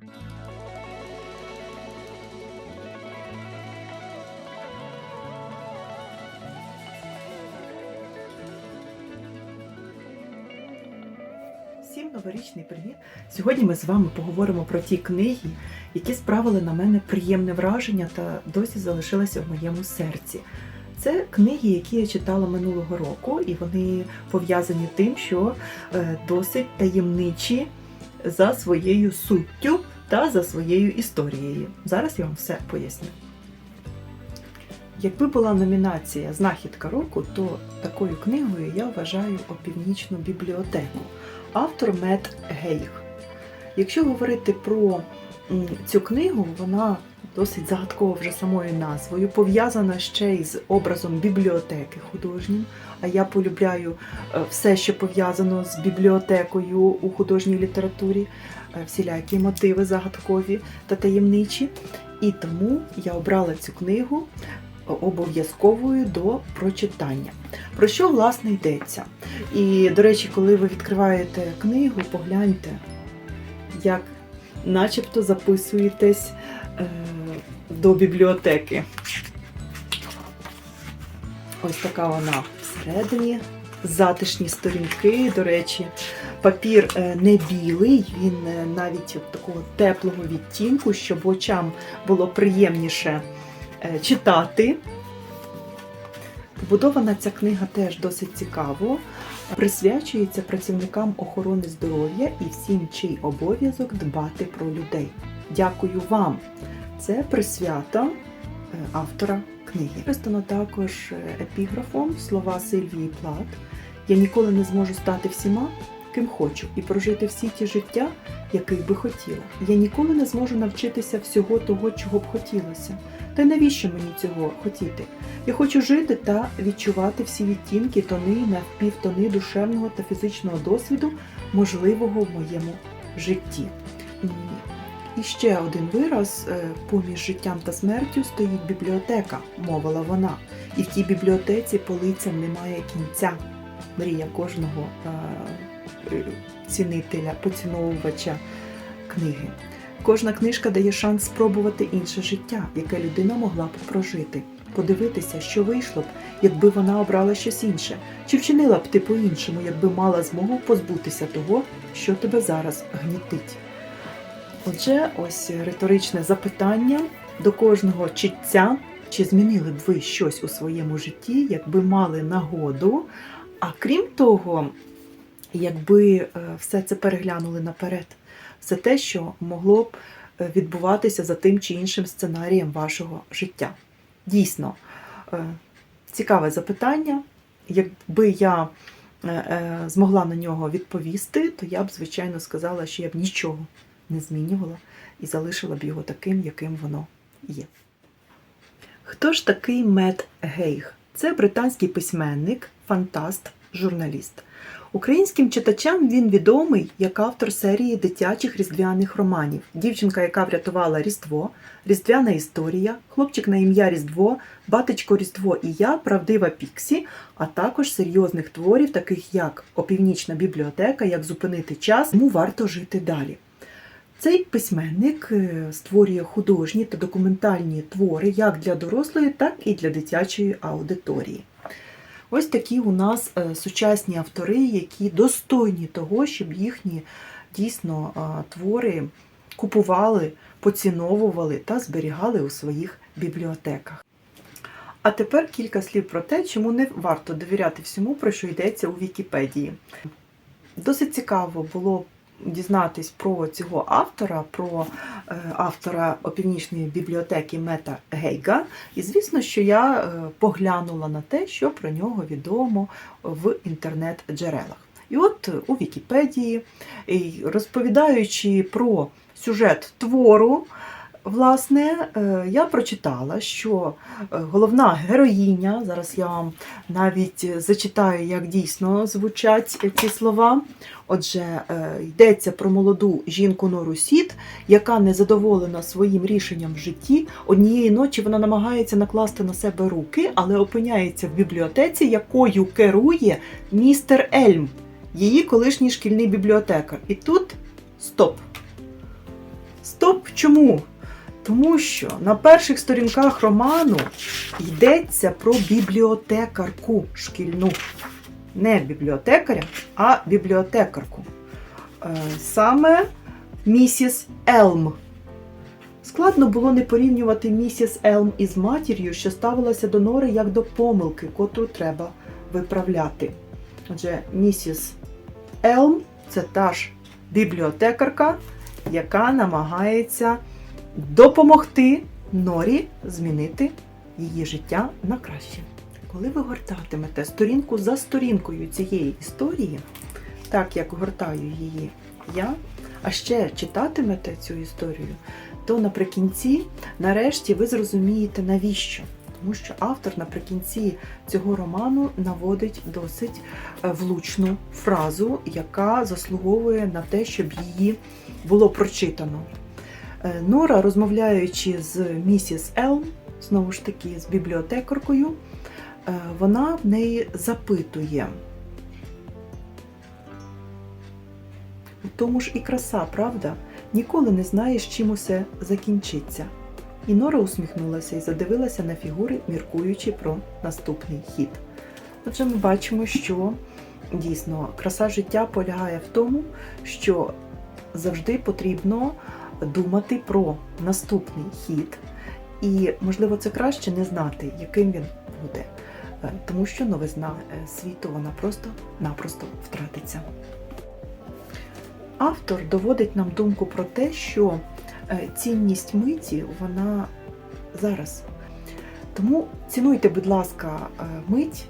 Всім новорічний привіт! Сьогодні ми з вами поговоримо про ті книги, які справили на мене приємне враження та досі залишилися в моєму серці. Це книги, які я читала минулого року, і вони пов'язані тим, що е, досить таємничі за своєю суттю та за своєю історією. Зараз я вам все поясню. Якби була номінація Знахідка року, то такою книгою я вважаю опівнічну бібліотеку автор Мет Гейх. Якщо говорити про цю книгу, вона досить загадкова вже самою назвою, пов'язана ще й з образом бібліотеки художнім. А я полюбляю е, все, що пов'язано з бібліотекою у художній літературі, е, всілякі мотиви загадкові та таємничі. І тому я обрала цю книгу е, обов'язковою до прочитання. Про що власне йдеться? І, до речі, коли ви відкриваєте книгу, погляньте, як начебто записуєтесь до бібліотеки. Ось така вона всередині. Затишні сторінки, до речі, папір е, не білий, він е, навіть такого теплого відтінку, щоб очам було приємніше е, читати. Побудована ця книга теж досить цікаво. Присвячується працівникам охорони здоров'я і всім, чий обов'язок дбати про людей. Дякую вам! Це присвята е, автора книги. Використано також е, епіграфом слова Сильвії Плат. Я ніколи не зможу стати всіма, ким хочу, і прожити всі ті життя, яких би хотіла. Я ніколи не зможу навчитися всього того, чого б хотілося. Та й навіщо мені цього хотіти? Я хочу жити та відчувати всі відтінки, тони, навпівтони душевного та фізичного досвіду, можливого в моєму житті. І ще один вираз: е, поміж життям та смертю стоїть бібліотека, мовила вона. І в тій бібліотеці полицям немає кінця. Мрія кожного е, е, цінителя, поціновувача книги. Кожна книжка дає шанс спробувати інше життя, яке людина могла б прожити, подивитися, що вийшло б, якби вона обрала щось інше, чи вчинила б ти по-іншому, якби мала змогу позбутися того, що тебе зараз гнітить. Отже, ось риторичне запитання до кожного читця, чи змінили б ви щось у своєму житті, якби мали нагоду, а крім того, якби е, все це переглянули наперед все те, що могло б е, відбуватися за тим чи іншим сценарієм вашого життя. Дійсно, е, цікаве запитання. Якби я змогла на нього відповісти, то я б, звичайно, сказала, що я б нічого не змінювала і залишила б його таким, яким воно є. Хто ж такий Мет Гейг? Це британський письменник, фантаст, журналіст. Українським читачам він відомий як автор серії дитячих різдвяних романів Дівчинка, яка врятувала Різдво, Різдвяна історія, Хлопчик на ім'я Різдво, Батечко Різдво і я, Правдива Піксі, а також серйозних творів, таких як Опівнічна бібліотека, Як зупинити час, йому варто жити далі. Цей письменник е, створює художні та документальні твори як для дорослої, так і для дитячої аудиторії. Ось такі у нас е, сучасні автори, які достойні того, щоб їхні дійсно твори купували, поціновували та зберігали у своїх бібліотеках. А тепер кілька слів про те, чому не варто довіряти всьому, про що йдеться у Вікіпедії. Досить цікаво було дізнатись про цього автора, про е, автора опівнічної бібліотеки Мета Гейга. І звісно, що я е, поглянула на те, що про нього відомо в інтернет-джерелах. І от у Вікіпедії, розповідаючи про сюжет твору, власне, е, я прочитала, що е, головна героїня, зараз я вам навіть зачитаю, як дійсно звучать ці слова. Отже, е, йдеться про молоду жінку Нору Сіт, яка незадоволена своїм рішенням в житті. Однієї ночі вона намагається накласти на себе руки, але опиняється в бібліотеці, якою керує містер Ельм, її колишній шкільний бібліотекар. І тут стоп. Стоп! Чому? Тому що на перших сторінках роману йдеться про бібліотекарку шкільну. Не бібліотекаря, а бібліотекарку. Е, Саме місіс Елм. Складно було не порівнювати місіс Елм із матір'ю, що ставилася до Нори як до помилки, котру треба виправляти. Отже, місіс Елм це та ж бібліотекарка, яка намагається допомогти Норі змінити її життя на краще. Коли ви гортатимете сторінку за сторінкою цієї історії, так як гортаю її я, а ще читатимете цю історію, то наприкінці, нарешті, ви зрозумієте, навіщо. Тому що автор наприкінці цього роману наводить досить е, влучну фразу, яка заслуговує на те, щоб її було прочитано. Е, Нора, розмовляючи з місіс Елм, знову ж таки з бібліотекаркою, е, вона в неї запитує. У тому ж і краса, правда? Ніколи не знаєш, чим усе закінчиться. І Нора усміхнулася і задивилася на фігури, міркуючи про наступний хід. Отже, ми бачимо, що дійсно краса життя полягає в тому, що завжди потрібно думати про наступний хід. І, можливо, це краще не знати, яким він буде, Е, тому що новизна е, світу вона просто-напросто втратиться. Автор доводить нам думку про те, що е, цінність миті вона зараз. Тому цінуйте, будь ласка, мить,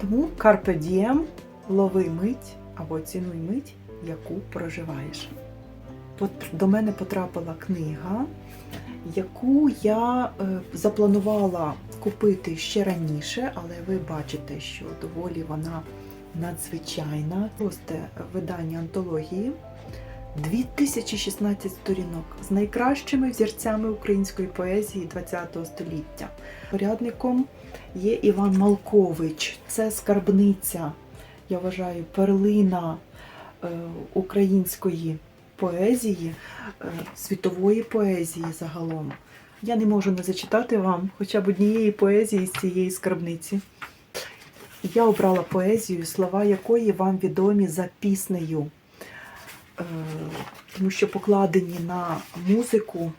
тому Carpe Diem, лови мить або цінуй мить, яку проживаєш. До мене потрапила книга, яку я е, запланувала купити ще раніше, але ви бачите, що доволі вона надзвичайна. Просто видання антології. 2016 сторінок з найкращими взірцями української поезії ХХ століття. Порядником є Іван Малкович. Це скарбниця, я вважаю, перлина е, української поезії, е, світової поезії загалом. Я не можу не зачитати вам хоча б однієї поезії з цієї скарбниці. Я обрала поезію, слова якої вам відомі за піснею, Е, тому що покладені на музику,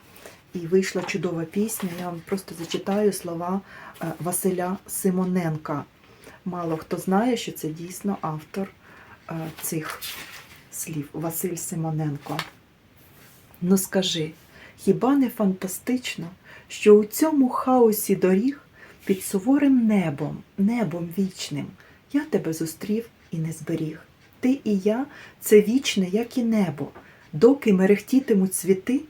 і вийшла чудова пісня. Я вам просто зачитаю слова е, Василя Симоненка. Мало хто знає, що це дійсно автор цих слів Василь Симоненко. Ну скажи, хіба не фантастично, що у цьому хаосі доріг під суворим небом, небом вічним, я тебе зустрів і не зберіг. Ти і я це вічне, як і небо. Доки мерехтітимуть світи,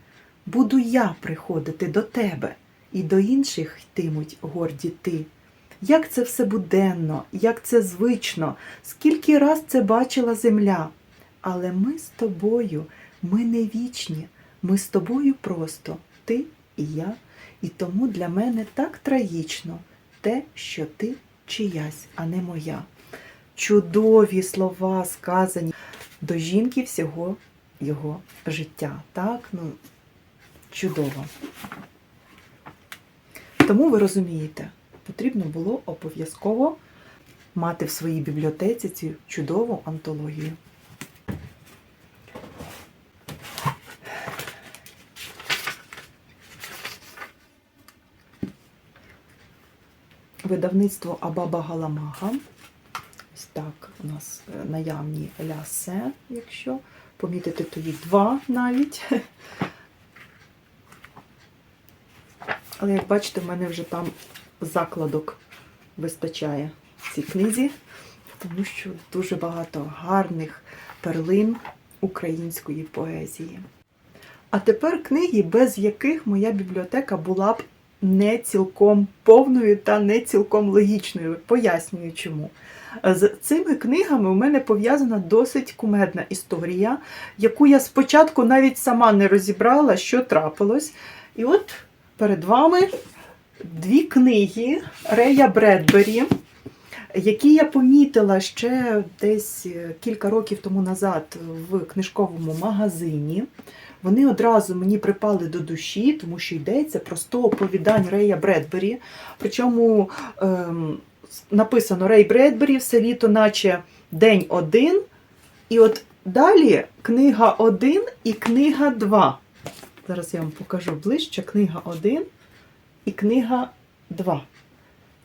буду я приходити до тебе, і до інших йтимуть горді ти. Як це все буденно, як це звично, скільки раз це бачила земля. Але ми з тобою, ми не вічні, ми з тобою просто, ти і я, і тому для мене так трагічно те, що ти чиясь, а не моя. Чудові слова сказані до жінки всього його життя. Так, ну, чудово. Тому ви розумієте, потрібно було обов'язково мати в своїй бібліотеці цю чудову антологію. Видавництво Абаба Галамага. Ось так у нас е, наявні лясе, якщо помітити, то їх два навіть. Але як бачите, в мене вже там закладок вистачає в цій книзі, тому що дуже багато гарних перлин української поезії. А тепер книги, без яких моя бібліотека була б не цілком повною та не цілком логічною. Пояснюю чому. З цими книгами у мене пов'язана досить кумедна історія, яку я спочатку навіть сама не розібрала, що трапилось. І от перед вами дві книги Рея Бредбері, які я помітила ще десь кілька років тому назад в книжковому магазині. Вони одразу мені припали до душі, тому що йдеться про 100 оповідань Рея Бредбері. Причому ем, написано Рей Бредбері, все літо, наче день один. І от далі книга 1 і книга 2. Зараз я вам покажу ближче. Книга 1 і книга 2.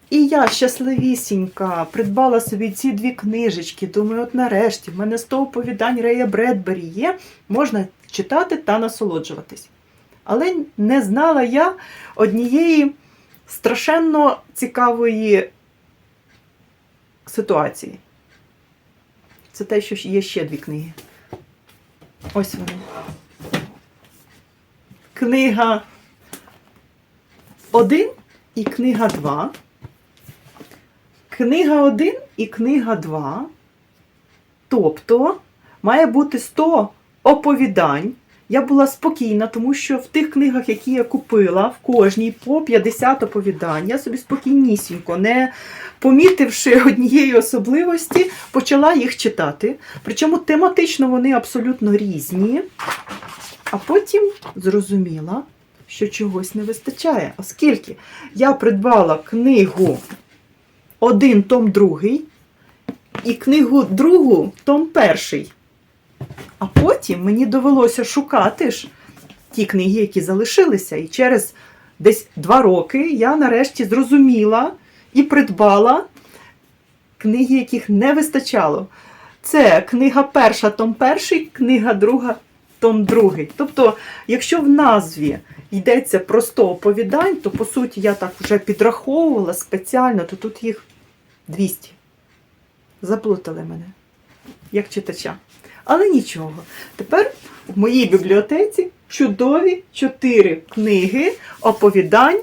І я щасливісінька придбала собі ці дві книжечки. Думаю, от нарешті, в мене 100 оповідань Рея Бредбері є, можна читати та насолоджуватись. Але не знала я однієї страшенно цікавої ситуації. Це те, що є ще дві книги. Ось вони. Книга 1 і книга 2. Книга 1 і книга 2. Тобто має бути 100 оповідань. Я була спокійна, тому що в тих книгах, які я купила, в кожній по 50 оповідань, я собі спокійнісінько, не помітивши однієї особливості, почала їх читати. Причому тематично вони абсолютно різні. А потім зрозуміла, що чогось не вистачає, оскільки я придбала книгу один том другий і книгу другу том перший. А потім мені довелося шукати ж ті книги, які залишилися. І через десь два роки я нарешті зрозуміла і придбала книги, яких не вистачало. Це книга перша, том перший, книга друга, том другий. Тобто, якщо в назві йдеться про 100 оповідань, то по суті я так вже підраховувала спеціально, то тут їх 200. Заплутали мене, як читача. Але нічого. Тепер в моїй бібліотеці чудові чотири книги оповідань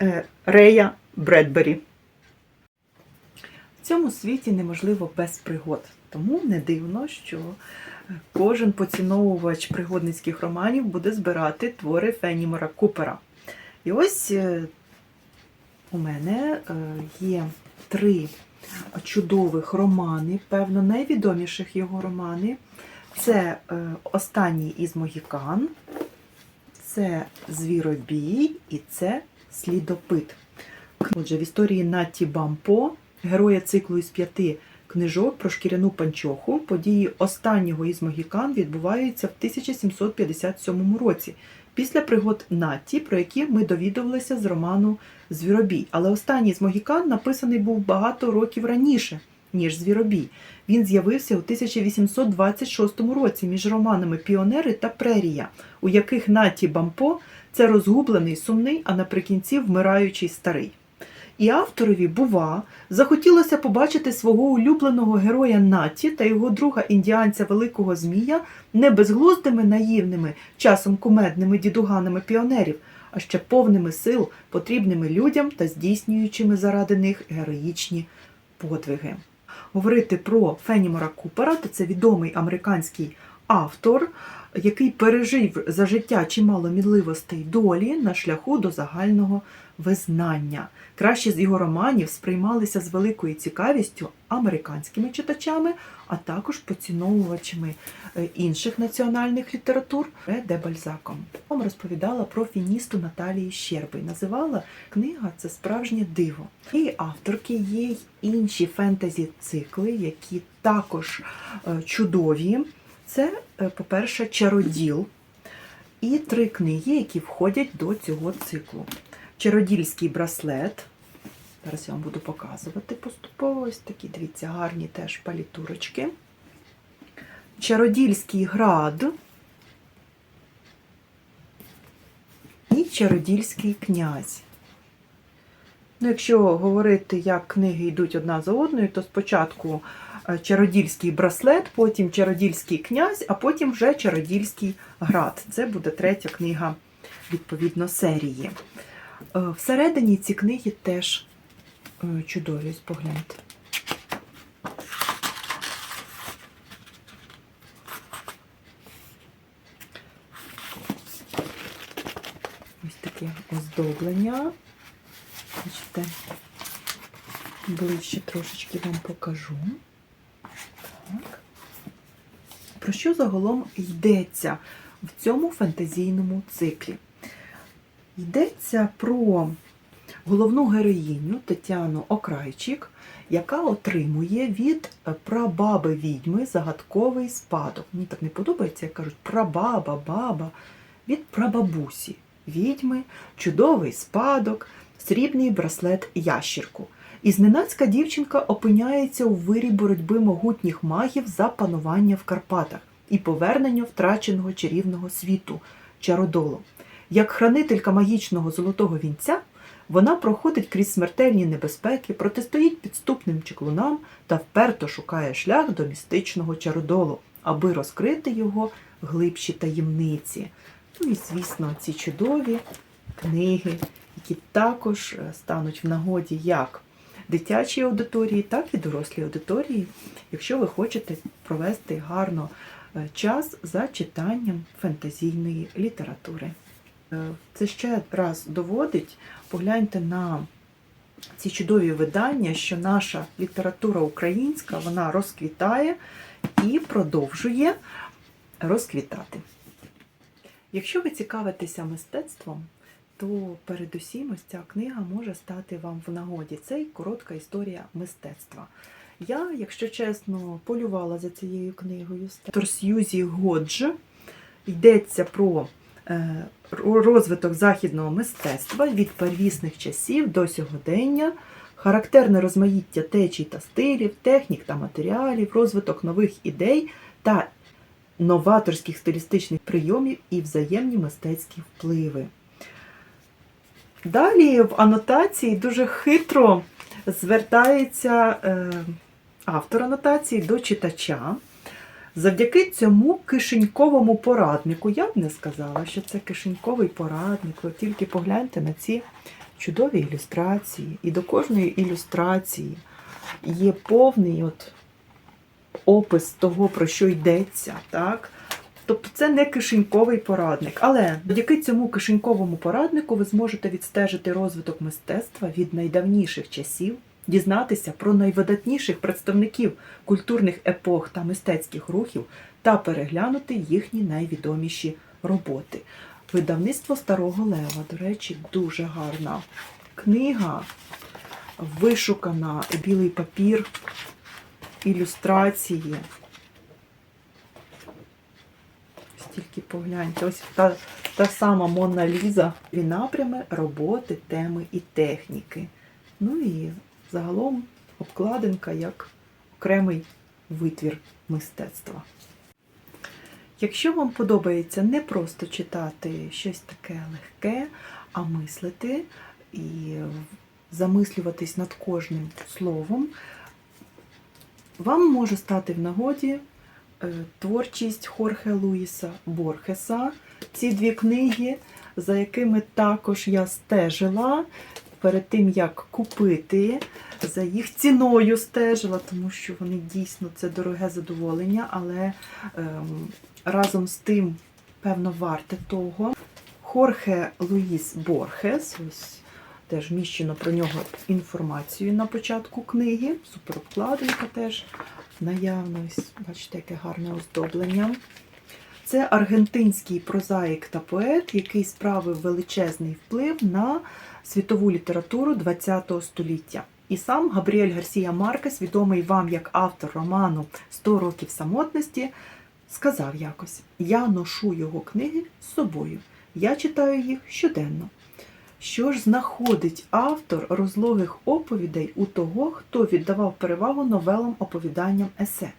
е, Рея Бредбері. В цьому світі неможливо без пригод. Тому не дивно, що кожен поціновувач пригодницьких романів буде збирати твори Фенімора Купера. І ось е, у мене е, є три чудових романи, певно, найвідоміших його романи. Це е, Останній із Могікан, це Звіробій і це Слідопит. Отже, в історії Натті Бампо, героя циклу із п'яти книжок про шкіряну панчоху, події останнього із Могікан відбуваються в 1757 році, після пригод Натті, про які ми довідувалися з роману Звіробій. Але останній з Могікан написаний був багато років раніше, ніж Звіробій. Він з'явився у 1826 році між романами Піонери та Прерія, у яких Натті Бампо це розгублений, сумний, а наприкінці вмираючий старий. І авторові, бува, захотілося побачити свого улюбленого героя Наті та його друга індіанця Великого Змія не безглуздими наївними, часом кумедними дідуганами піонерів, а ще повними сил, потрібними людям та здійснюючими заради них героїчні подвиги. Говорити про Фенімора Купера, то це відомий американський автор, який пережив за життя чимало мідливостей долі на шляху до загального визнання. Кращі з його романів сприймалися з великою цікавістю американськими читачами, а також поціновувачами е, інших національних літератур де Бальзаком. Вам розповідала про фіністу Наталії Щерби. Називала книга це справжнє диво. І авторки є інші фентезі-цикли, які також е, чудові. Це, е, по-перше, чароділ і три книги, які входять до цього циклу. Чародільський браслет. Зараз я вам буду показувати поступово. Ось такі, дивіться, гарні теж палітурочки. Чародільський град. І чародільський князь. Ну, якщо говорити, як книги йдуть одна за одною, то спочатку е, чародільський браслет, потім чародільський князь, а потім вже чародільський град. Це буде третя книга, відповідно, серії. Е, Всередині ці книги теж е, чудові, погляньте. Ось таке оздоблення. Бачите, ближче трошечки вам покажу. Так. Про що загалом йдеться в цьому фантазійному циклі. Йдеться про головну героїню Тетяну Окрайчик, яка отримує від прабаби відьми загадковий спадок. Мені так не подобається, як кажуть прабаба, баба від прабабусі відьми, чудовий спадок, срібний браслет ящірку. І зненацька дівчинка опиняється у вирі боротьби могутніх магів за панування в Карпатах і повернення втраченого чарівного світу чародолу. Як хранителька магічного золотого вінця, вона проходить крізь смертельні небезпеки, протистоїть підступним чеклунам та вперто шукає шлях до містичного чародолу, аби розкрити його глибші таємниці. Ну і, звісно, ці чудові книги, які також е, стануть в нагоді як дитячій аудиторії, так і дорослій аудиторії, якщо ви хочете провести гарно е, час за читанням фентезійної літератури. Е, Це ще раз доводить, погляньте на ці чудові видання, що наша література українська вона розквітає і продовжує розквітати. Якщо ви цікавитеся мистецтвом, то передусім ось ця книга може стати вам в нагоді. Це коротка історія мистецтва. Я, якщо чесно, полювала за цією книгою. Автор Сьюзі Годж. Йдеться про е, розвиток західного мистецтва від первісних часів до сьогодення, характерне розмаїття течій та стилів, технік та матеріалів, розвиток нових ідей та новаторських стилістичних прийомів і взаємні мистецькі впливи. Далі в анотації дуже хитро звертається е, автор анотації до читача. Завдяки цьому кишеньковому пораднику, я б не сказала, що це кишеньковий порадник. Ви тільки погляньте на ці чудові ілюстрації. І до кожної ілюстрації є повний от опис того, про що йдеться. Так? Тобто це не кишеньковий порадник. Але завдяки цьому кишеньковому пораднику ви зможете відстежити розвиток мистецтва від найдавніших часів, дізнатися про найвидатніших представників культурних епох та мистецьких рухів та переглянути їхні найвідоміші роботи. Видавництво Старого Лева, до речі, дуже гарна книга, вишукана білий папір, ілюстрації. Стільки погляньте, ось та, та сама Мона Ліза і напрями роботи, теми і техніки. Ну і загалом обкладинка як окремий витвір мистецтва. Якщо вам подобається не просто читати щось таке легке, а мислити і замислюватись над кожним словом, вам може стати в нагоді е, творчість Хорхе Луїса Борхеса. Ці дві книги, за якими також я стежила перед тим, як купити, за їх ціною стежила, тому що вони дійсно це дороге задоволення, але ем, разом з тим, певно, варте того. Хорхе Луїс Борхес, ось теж міщено про нього інформацію на початку книги. Суперобкладинка теж наявно. Ось, бачите, яке гарне оздоблення. Це аргентинський прозаїк та поет, який справив величезний вплив на світову літературу ХХ століття. І сам Габріель Гарсія Маркес, відомий вам як автор роману «100 років самотності, сказав якось: Я ношу його книги з собою. Я читаю їх щоденно. Що ж знаходить автор розлогих оповідей у того, хто віддавав перевагу новелам оповіданням есе?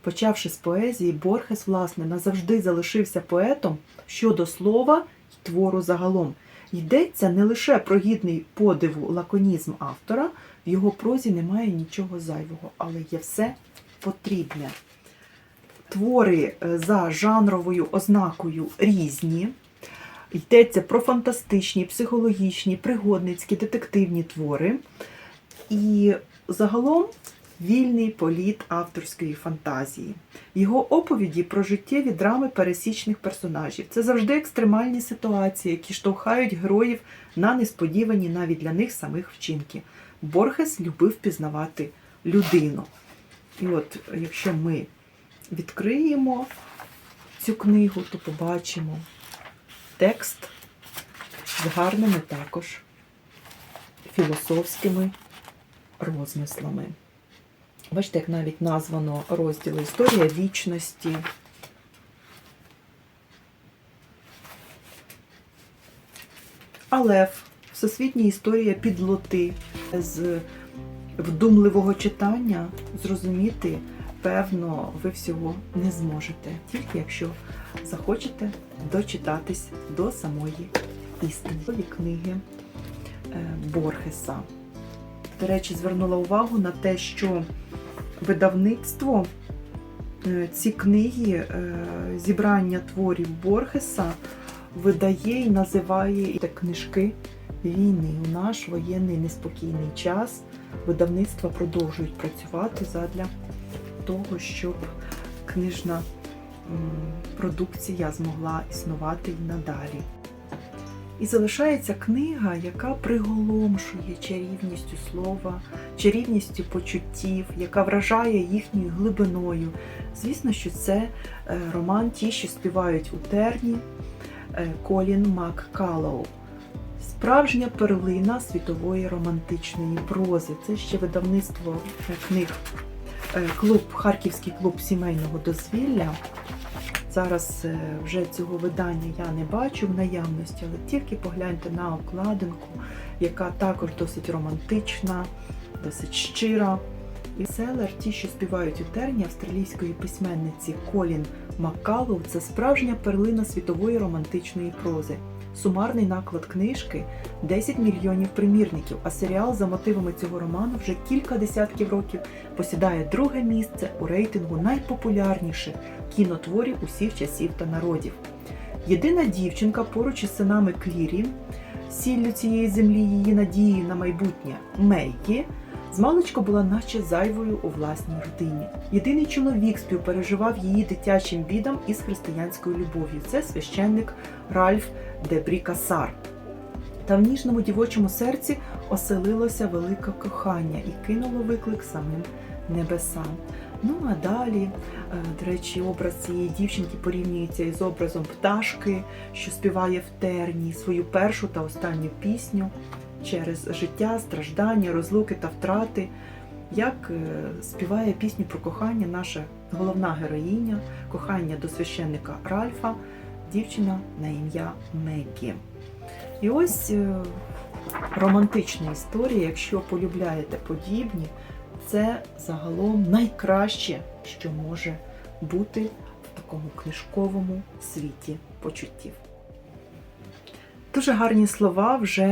Почавши з поезії, Борхес, власне, назавжди залишився поетом щодо слова й твору загалом. Йдеться не лише про гідний подиву лаконізм автора, в його прозі немає нічого зайвого, але є все потрібне. Твори е, за жанровою ознакою різні. Йдеться про фантастичні, психологічні, пригодницькі, детективні твори. І загалом вільний політ авторської фантазії. Його оповіді про життєві драми пересічних персонажів. Це завжди екстремальні ситуації, які штовхають героїв на несподівані навіть для них самих вчинки. Борхес любив пізнавати людину. І от, якщо ми відкриємо цю книгу, то побачимо текст з гарними також філософськими розмислами. Бачите, як навіть названо розділ Історія вічності. А Лев Всесвітня історія підлоти з вдумливого читання зрозуміти, певно, ви всього не зможете, тільки якщо захочете дочитатись до самої істини. Книги е, Борхеса. До речі, звернула увагу на те, що видавництво е, ці книги, е, зібрання творів Борхеса видає і називає книжки війни. У наш воєнний неспокійний час видавництва продовжують працювати задля того, щоб книжна продукція змогла існувати і надалі. І залишається книга, яка приголомшує чарівністю слова, чарівністю почуттів, яка вражає їхньою глибиною. Звісно, що це е, роман Ті, що співають у терні е, Колін Маккалоу. Справжня перлина світової романтичної прози. Це ще видавництво е, книг клуб, Харківський клуб сімейного дозвілля. Зараз е, вже цього видання я не бачу в наявності, але тільки погляньте на обкладинку, яка також досить романтична, досить щира. І селер, ті, що співають у терні австралійської письменниці Колін Макалу, це справжня перлина світової романтичної прози. Сумарний наклад книжки 10 мільйонів примірників, а серіал за мотивами цього роману вже кілька десятків років посідає друге місце у рейтингу найпопулярніших кінотворів усіх часів та народів. Єдина дівчинка поруч із синами Клірі, сіллю цієї землі її надії на майбутнє Мейкі, змалечку була наче зайвою у власній родині. Єдиний чоловік співпереживав її дитячим бідам із християнською любов'ю. Це священник Ральф де Брікасар. Та в ніжному дівочому серці оселилося велике кохання і кинуло виклик самим небесам. Ну а далі, е, до речі, образ цієї дівчинки порівнюється із образом пташки, що співає в терні свою першу та останню пісню через життя, страждання, розлуки та втрати. Як е, співає пісню про кохання наша головна героїня, кохання до священника Ральфа, дівчина на ім'я Меггі. І ось е, романтична історія, якщо полюбляєте подібні, це загалом найкраще, що може бути в такому книжковому світі почуттів. Дуже гарні слова вже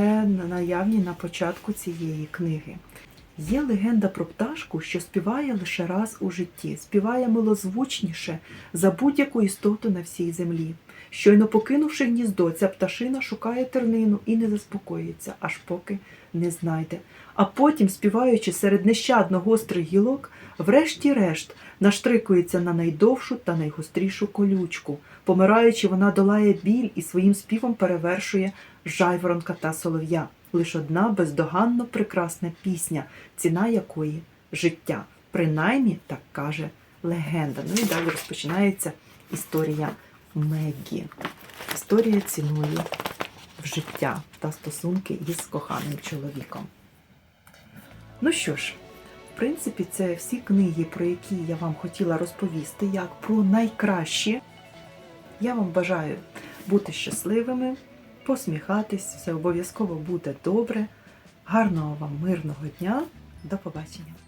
наявні на початку цієї книги. Є легенда про пташку, що співає лише раз у житті, співає милозвучніше за будь-яку істоту на всій землі. Щойно покинувши гніздо, ця пташина шукає тернину і не заспокоїться, аж поки не знайде. А потім, співаючи серед нещадно гострих гілок, врешті-решт наштрикується на найдовшу та найгострішу колючку. Помираючи, вона долає біль і своїм співом перевершує жайворонка та солов'я. Лиш одна бездоганно прекрасна пісня, ціна якої життя. Принаймні так каже легенда. Ну і далі розпочинається історія Меггі. Історія ціною в життя та стосунки із коханим чоловіком. Ну що ж, принципі, це всі книги, про які я вам хотіла розповісти, як про найкращі. Я вам бажаю бути щасливими, посміхатись, все обов'язково буде добре. Гарного вам мирного дня. До побачення!